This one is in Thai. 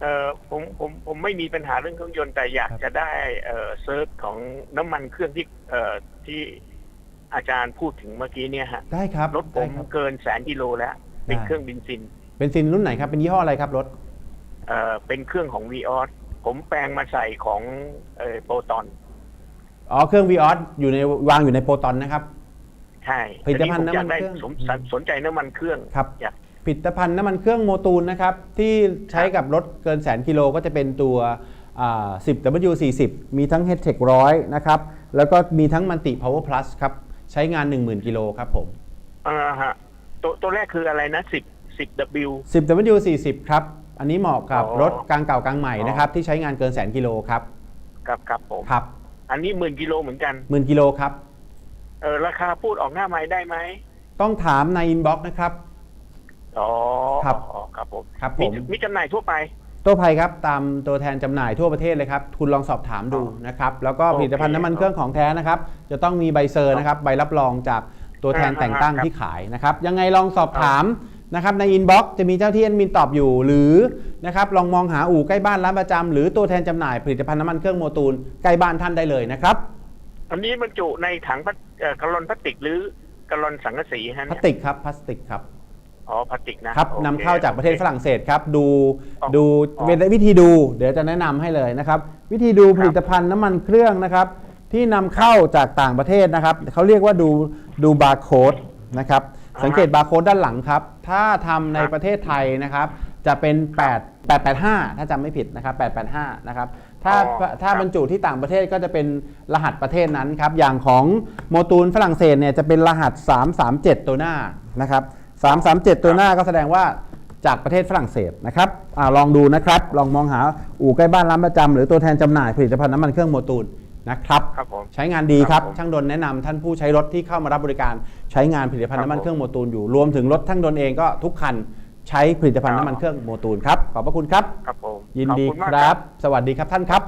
เออผมผมผมไม่มีปัญหาเรื่องเครื่องยนต์แต่อยากครับจะได้เออเซิร์ชของน้ำมันเครื่องที่เอ่อที่อาจารย์พูดถึงเมื่อกี้เนี่ยฮะได้ครับรถผได้มครับ เกินแสนกิโลแล้ว เป็นได้เครื่องเบินซินเป็นซินรุ่นไหนครับ เป็นยี่ห้ออะไรครับรถ เอ่อเป็นเครื่องของ v ีออสผมแปลงมาใส่ของเอ่อโปรตอนอ๋อ เครื่อง v ีออสอยู่ในวางอยู่ในโปรตอนนะครับ ใช่ผลิตภัณฑ์ทีผมอยากน้ำมันได้เครื่องสมสนสนใจน้ำมันเครื่อง ครับ อยาก ผลิตภัณฑ์น้ำมันเครื่องโมตูลนะครับที่ใช้กับรถเกินแสนกิโลก็จะเป็นตัวอ่า 10W40 มีทั้ง h t e c 100 นะครับ แล้วก็มีทั้งมันติ Power Plus ครับ ใช้งาน 10,000 กิโลครับผมอ่าฮะตัวตัวแรกคืออะไรนะสิบสิบ W 10W40 ครับ อันนี้เหมาะกับอ๋อรถกลางเก่ากลางใหม่นะครับ ที่ใช้งานเกินแสนกิโลครับครับครับผม ครับอันนี้หมื่นกิโลเหมือนกัน หมื่นกิโลครับ เออราคาพูดออกหน้าไม้ได้ไหม ต้องถามในอินบ็อกซ์นะครับ อ๋อครับอ๋อครับผมครับผม มีจำหน่ายทั่วไป ตัวภัยครับตามตัวแทนจำหน่ายทั่วประเทศเลยครับ คุณลองสอบถามดูอ๋อนะครับ แล้วก็โอเคผลิตภัณฑ์น้ำมันเครื่องของแท้นะครับ จะต้องมีใบเซอร์นะครับ ใบรับรองจากตัวแทนอ่าแต่งตั้งครับที่ขายนะครับ ยังไงลองสอบถามนะครับในอินบ็อกซ์จะมีเจ้าที่แอดมินตอบอยู่หรือนะครับลองมองหาอู่ใกล้บ้านร้านประจำหรือตัวแทนจำหน่ายผลิตภัณฑ์น้ำมันเครื่องโมตูลใกล้บ้านท่านได้เลยนะครับอันนี้บรรจุในถังพลาสเอ่อกะลอนพลาสติกหรือกะลอนสังกะสีฮะพลาเนี่ยสติกครับพลาสติกครับ อ๋อพลาสติกนะครับโอคนำเข้าจากประเทศฝรั่งเศสครับ ดูอ๋อดูอ๋อวิธีดูเดี๋ยวจะแนะนำให้เลยนะครับ วิธีดูครับผลิตภัณฑ์น้ำมันเครื่องนะครับ ที่นำเข้าจากต่างประเทศนะครับเขาเรียกว่าดูดูบาร์โค้ดนะครับสังเกตบาร์โค้ดด้านหลังครับ ถ้าทำในประเทศไทยนะครับ จะเป็น 8 885 ถ้าจำไม่ผิดนะครับ 885 นะครับ ถ้าอ๋อถ้าครับบรรจุที่ต่างประเทศก็จะเป็นรหัสประเทศนั้นครับ อย่างของโมตูลฝรั่งเศสเนี่ยจะเป็นรหัส 337 ตัวหน้านะครับ 337 ตัวหน้าก็แสดงว่าจากประเทศฝรั่งเศสนะครับอาลองดูนะครับ ลองมองหาอู่ใกล้บ้านร้านประจำหรือตัวแทนจำหน่ายผลิตภัณฑ์น้ำมันเครื่องโมตูลนะครับครับผมใช้งานดีครับครับผมช่างดนแนะนำท่านผู้ใช้รถที่เข้ามารับบริการใช้งานผลิตภัณฑ์ครับน้ำมันผมเครื่องโมตูลอยู่รวมถึงรถช่างดนเองก็ทุกคันใช้ผลิตภัณฑ์ครับน้ำมันเครื่องโมตูลครับขอบพระคุณครับครับผมยินดีขอบคุณคมากรับ สวัสดีครับท่านครับ